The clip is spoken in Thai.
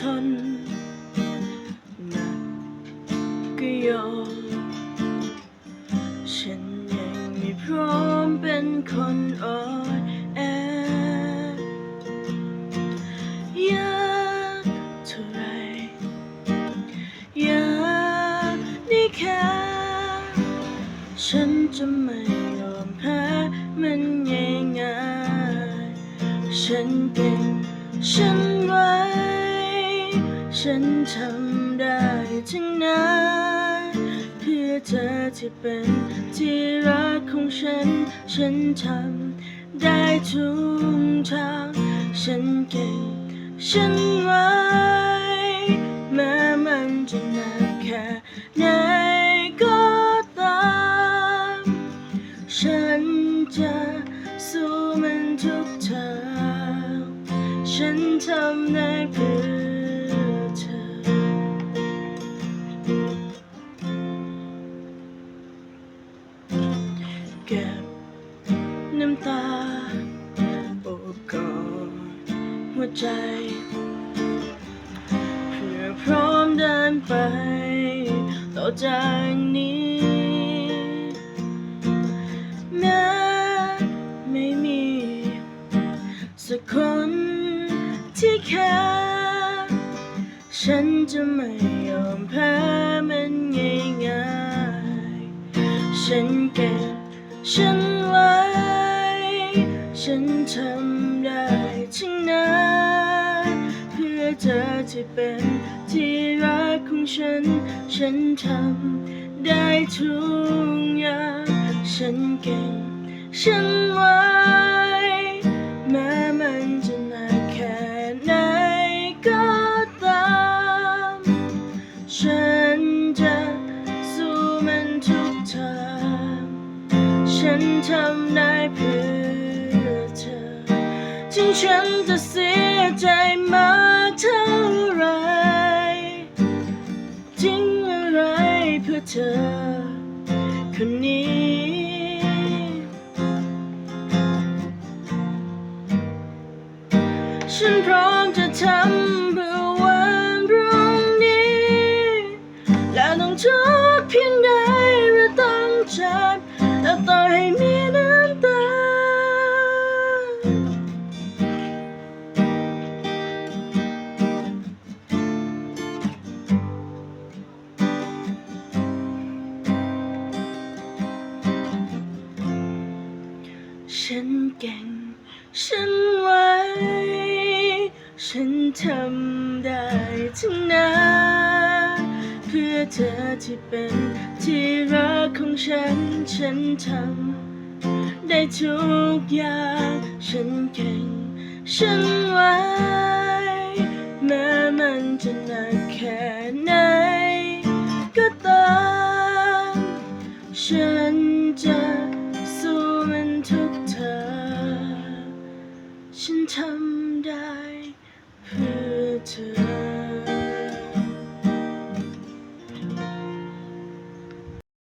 ทนหนักก็ยอมฉันยังไม่พร้อมเป็นคนอ่อนแอยากเท่าไรยากนี่แค่ฉันจะไม่ยอมแพ้มันง่ายๆฉันเก่งฉันไหว ฉันทำได้ทั้งนั้นเพื่อเธอที่เป็นที่รักของฉัน ฉันทำได้ทุกทางฉันเก่ง ฉันไวแม้มันจะหนักแค่ไหนก็ตาม ฉันจะสู้มันทุกทางฉันทำได้เพื่อ เก็บน้ำตาโอบกอดหัวใจ เพื่อพร้อมเดินไป ต่อจากนี้ แม้ไม่มีสักคนที่แค่ฉันจะไม่ยอมแพ้มันง่ายๆฉันเก็บ ฉันไว้ ฉันทำได้ทั้งนั้นเพื่อเธอที่เป็นที่รักของฉัน ฉันทำได้ทุกอย่าง ฉันเก่ง ฉันไว้ ฉันทำได้เพื่อเธอ ถึงฉันจะเสียใจมากเท่าไรทิ้งอะไรเพื่อเธอ คนนี้ ฉันพร้อมจะทำเพื่อวันพรุ่งนี้ และต้องทุกเพียงใดหรือต้องเจ็บและ ต่อให้มีน้ำตา ฉันเก่ง ฉันไหวฉันทำได้ทั้งนั้น เธอที่เป็นที่รักของฉัน ฉันทำได้ทุกอย่าง ฉันเก่ง ฉันไว้แม้มันจะหนักแค่ไหนก็ตามฉัน